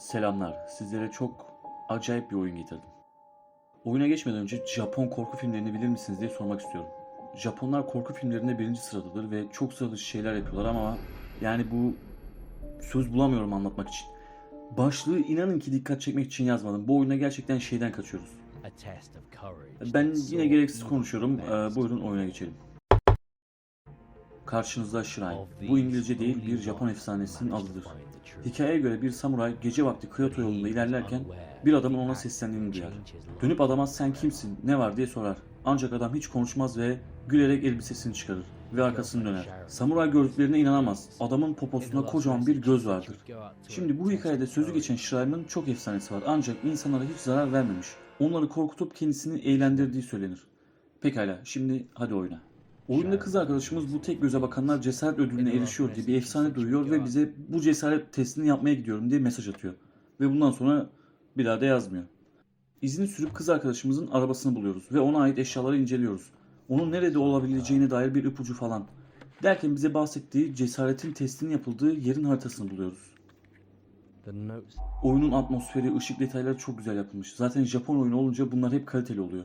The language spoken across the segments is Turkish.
Selamlar. Sizlere çok acayip bir oyun getirdim. Oyuna geçmeden önce Japon korku filmlerini bilir misiniz diye sormak istiyorum. Japonlar korku filmlerinde birinci sıradadır ve çok sıra dışı şeyler yapıyorlar ama yani bu söz bulamıyorum anlatmak için. Başlığı inanın ki dikkat çekmek için yazmadım. Bu oyunda gerçekten şeyden kaçıyoruz. Ben yine gereksiz konuşuyorum. Ee, buyurun oyuna geçelim. Karşınızda Shrine. Bu İngilizce değil bir Japon efsanesinin adıdır. Hikayeye göre bir samuray gece vakti Kyoto yolunda ilerlerken bir adamın ona seslendiğini duyar. Dönüp adama sen kimsin, ne var diye sorar. Ancak adam hiç konuşmaz ve gülerek elbisesini çıkarır ve arkasını döner. Samuray gördüklerine inanamaz. Adamın poposunda kocaman bir göz vardır. Şimdi bu hikayede sözü geçen Shrine'ın çok efsanesi var ancak insanlara hiç zarar vermemiş. Onları korkutup kendisini eğlendirdiği söylenir. Pekala şimdi hadi oyna. Oyunda kız arkadaşımız bu tek göze bakanlar cesaret ödülüne erişiyor diye bir efsane duyuyor ve bize bu cesaret testini yapmaya gidiyorum diye mesaj atıyor. Ve bundan sonra bir daha da yazmıyor. İzini sürüp kız arkadaşımızın arabasını buluyoruz ve ona ait eşyaları inceliyoruz. Onun nerede olabileceğine dair bir ipucu falan. Derken bize bahsettiği cesaretin testinin yapıldığı yerin haritasını buluyoruz. Oyunun atmosferi, ışık detayları çok güzel yapılmış. Zaten Japon oyunu olunca bunlar hep kaliteli oluyor.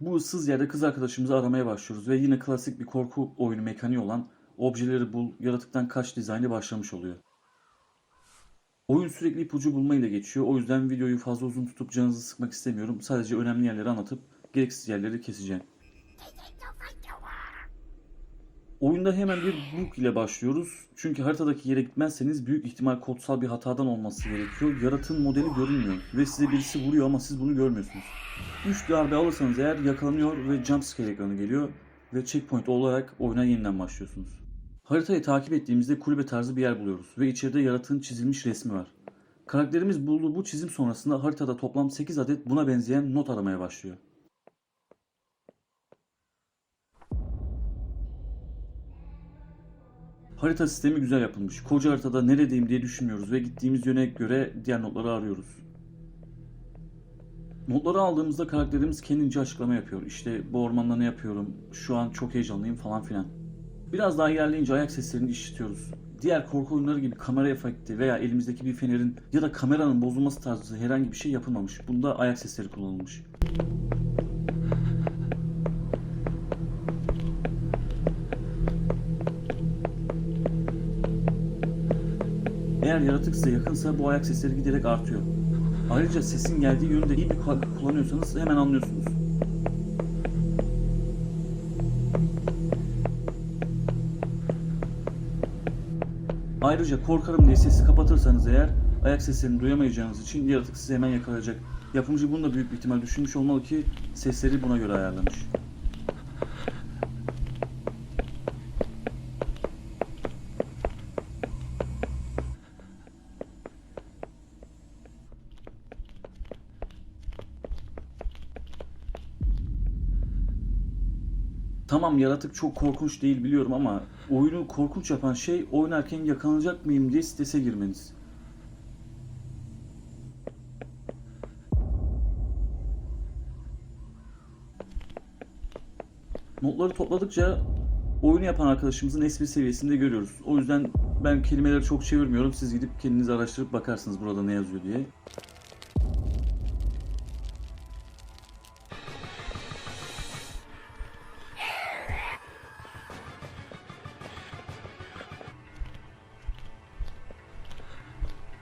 Bu ıssız yerde kız arkadaşımızı aramaya başlıyoruz ve yine klasik bir korku oyunu mekaniği olan objeleri bul, yaratıktan kaç dizaynı başlamış oluyor. Oyun sürekli ipucu bulmayla geçiyor. O yüzden videoyu fazla uzun tutup canınızı sıkmak istemiyorum. Sadece önemli yerleri anlatıp gereksiz yerleri keseceğim. Oyunda hemen bir bug ile başlıyoruz. Çünkü haritadaki yere gitmezseniz büyük ihtimal kodsal bir hatadan olması gerekiyor. Yaratığın modeli görünmüyor ve size birisi vuruyor ama siz bunu görmüyorsunuz. 3 darbe alırsanız eğer yakalanıyor ve jumpscare ekranı geliyor ve checkpoint olarak oyuna yeniden başlıyorsunuz. Haritayı takip ettiğimizde kulübe tarzı bir yer buluyoruz ve içeride yaratığın çizilmiş resmi var. Karakterimiz bulduğu bu çizim sonrasında haritada toplam 8 adet buna benzeyen not aramaya başlıyor. Harita sistemi güzel yapılmış. Koca haritada neredeyim diye düşünmüyoruz ve gittiğimiz yöne göre diğer notları arıyoruz. Notları aldığımızda karakterimiz kendince açıklama yapıyor. İşte bu ormanda ne yapıyorum, şu an çok heyecanlıyım falan filan. Biraz daha ilerleyince ayak seslerini işitiyoruz. Diğer korku oyunları gibi kamera efekti veya elimizdeki bir fenerin ya da kameranın bozulması tarzı herhangi bir şey yapılmamış. Bunda ayak sesleri kullanılmış. Eğer yaratık size yakınsa bu ayak sesleri giderek artıyor. Ayrıca sesin geldiği yönü de iyi bir kulaklık kullanıyorsanız hemen anlıyorsunuz. Ayrıca korkarım diye sesi kapatırsanız eğer ayak seslerini duyamayacağınız için yaratık sizi hemen yakalayacak. Yapımcı bunu da büyük bir ihtimal düşünmüş olmalı ki sesleri buna göre ayarlamış. Tamam yaratık çok korkunç değil biliyorum ama oyunu korkunç yapan şey oynarken yakalanacak mıyım diye strese girmeniz. Notları topladıkça oyunu yapan arkadaşımızın espri seviyesini de görüyoruz. O yüzden ben kelimeleri çok çevirmiyorum. Siz gidip kendiniz araştırıp bakarsınız burada ne yazıyor diye.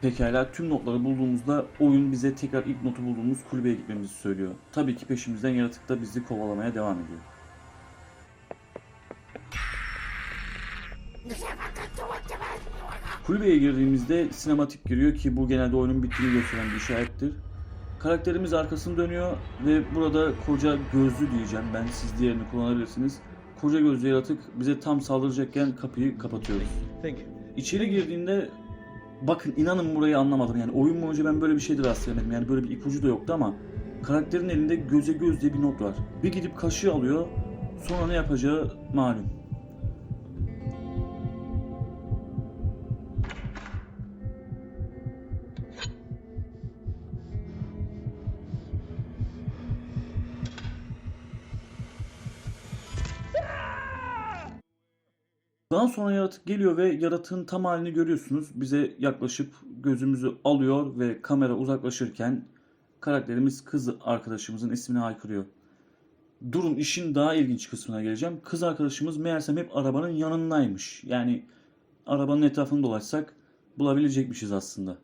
Pekala tüm notları bulduğumuzda oyun bize tekrar ilk notu bulduğumuz kulübeye gitmemizi söylüyor. Tabii ki peşimizden yaratık da bizi kovalamaya devam ediyor. Kulübeye girdiğimizde sinematik giriyor ki bu genelde oyunun bittiğini gösteren bir işarettir. Karakterimiz arkasını dönüyor ve burada koca gözlü diyeceğim ben siz diğerini kullanabilirsiniz. Koca gözlü yaratık bize tam saldıracakken kapıyı kapatıyoruz. İçeri girdiğinde bakın inanın burayı anlamadım. Yani oyun boyunca ben böyle bir şeyde rastlayamadım. Yani böyle bir ipucu da yoktu ama karakterin elinde göze göz diye bir not var. Bir gidip kaşığı alıyor. Sonra ne yapacağı malum. Daha sonra yaratık geliyor ve yaratığın tam halini görüyorsunuz. Bize yaklaşıp gözümüzü alıyor ve kamera uzaklaşırken karakterimiz kız arkadaşımızın ismini haykırıyor. Durun işin daha ilginç kısmına geleceğim. Kız arkadaşımız meğersem hep arabanın yanındaymış. Yani arabanın etrafını dolaşsak bulabilecekmişiz aslında.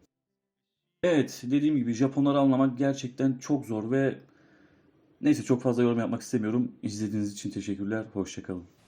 Evet dediğim gibi Japonları anlamak gerçekten çok zor ve neyse çok fazla yorum yapmak istemiyorum. İzlediğiniz için teşekkürler. Hoşçakalın.